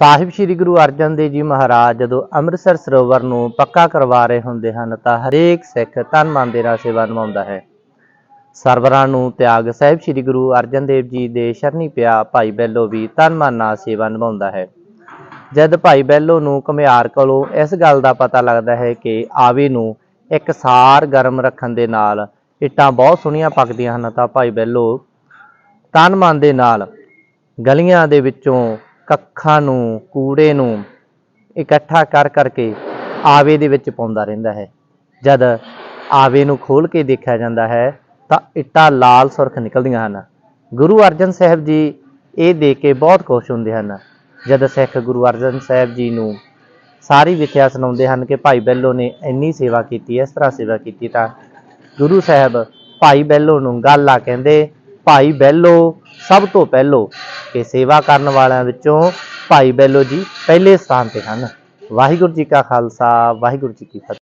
ਸਾਹਿਬ ਸ੍ਰੀ ਗੁਰੂ ਅਰਜਨ ਦੇਵ ਜੀ ਮਹਾਰਾਜ ਜਦੋਂ ਅੰਮ੍ਰਿਤਸਰ ਸਰੋਵਰ ਨੂੰ ਪੱਕਾ ਕਰਵਾ ਰਹੇ ਹੁੰਦੇ ਹਨ ਤਾਂ ਹਰੇਕ ਸਿੱਖ ਤਨ ਮਨ ਦੇ ਨਾਲ ਸੇਵਾ ਨਿਭਾਉਂਦਾ ਹੈ। ਸਰਵਰਾਂ ਨੂੰ ਤਿਆਗ ਸਾਹਿਬ ਸ੍ਰੀ ਗੁਰੂ ਅਰਜਨ ਦੇਵ ਜੀ ਦੇ ਸ਼ਰਨੀ ਪਿਆ ਭਾਈ ਬੈਲੋ ਵੀ ਤਨ ਮਨ ਨਾਲ ਸੇਵਾ ਨਿਭਾਉਂਦਾ ਹੈ। ਜਦ ਭਾਈ ਬੈਲੋ ਨੂੰ ਘੁਮਿਆਰ ਕੋਲੋਂ ਇਸ ਗੱਲ ਦਾ ਪਤਾ ਲੱਗਦਾ ਹੈ ਕਿ ਆਵੇ ਨੂੰ ਇੱਕ ਸਾਰ ਗਰਮ ਰੱਖਣ ਦੇ ਨਾਲ ਇੱਟਾਂ ਬਹੁਤ ਸੋਹਣੀਆਂ ਪੱਕਦੀਆਂ ਹਨ ਤਾਂ ਭਾਈ ਬੈਲੋ ਤਨ ਮਨ ਦੇ ਨਾਲ ਗਲੀਆਂ ਦੇ ਵਿੱਚੋਂ ਕੱਖਾਂ ਨੂੰ, ਕੂੜੇ ਨੂੰ ਇਕੱਠਾ ਕਰ ਕਰਕੇ ਆਵੇ ਦੇ ਵਿੱਚ ਪਾਉਂਦਾ ਰਹਿੰਦਾ ਹੈ। ਜਦ ਆਵੇ ਨੂੰ ਖੋਲ ਕੇ ਦੇਖਿਆ ਜਾਂਦਾ ਹੈ, ਤਾਂ ਇੱਟਾਂ ਲਾਲ ਸੁਰਖ ਨਿਕਲਦੀਆਂ ਹਨ। ਗੁਰੂ ਅਰਜਨ ਸਾਹਿਬ ਜੀ ਇਹ ਦੇਖ ਕੇ ਬਹੁਤ ਖੁਸ਼ ਹੁੰਦੇ ਹਨ। ਜਦ ਸਿੱਖ ਗੁਰੂ ਅਰਜਨ ਸਾਹਿਬ ਜੀ ਨੂੰ ਸਾਰੀ ਵਿਖਿਆ ਸੁਣਾਉਂਦੇ ਹਨ ਕਿ ਭਾਈ ਬੈਲੋ ਨੇ ਇੰਨੀ ਸੇਵਾ ਕੀਤੀ, ਇਸ ਤਰ੍ਹਾਂ ਸੇਵਾ ਕੀਤੀ, ਤਾਂ ਗੁਰੂ ਸਾਹਿਬ ਭਾਈ ਬੈਲੋ ਨੂੰ ਗੱਲ ਆ ਕਹਿੰਦੇ ਭਾਈ ਬੈਲੋ, ਸਭ ਤੋਂ ਪਹਿਲੋ ਕਿ ਸੇਵਾ ਕਰਨ ਵਾਲਿਆਂ ਵਿੱਚੋਂ ਭਾਈ ਬੈਲੋ ਜੀ ਪਹਿਲੇ ਸਥਾਨ ਤੇ ਹਨ। ਵਾਹਿਗੁਰੂ ਜੀ ਕਾ ਖਾਲਸਾ, ਵਾਹਿਗੁਰੂ ਜੀ ਕੀ ਫਤਿਹ।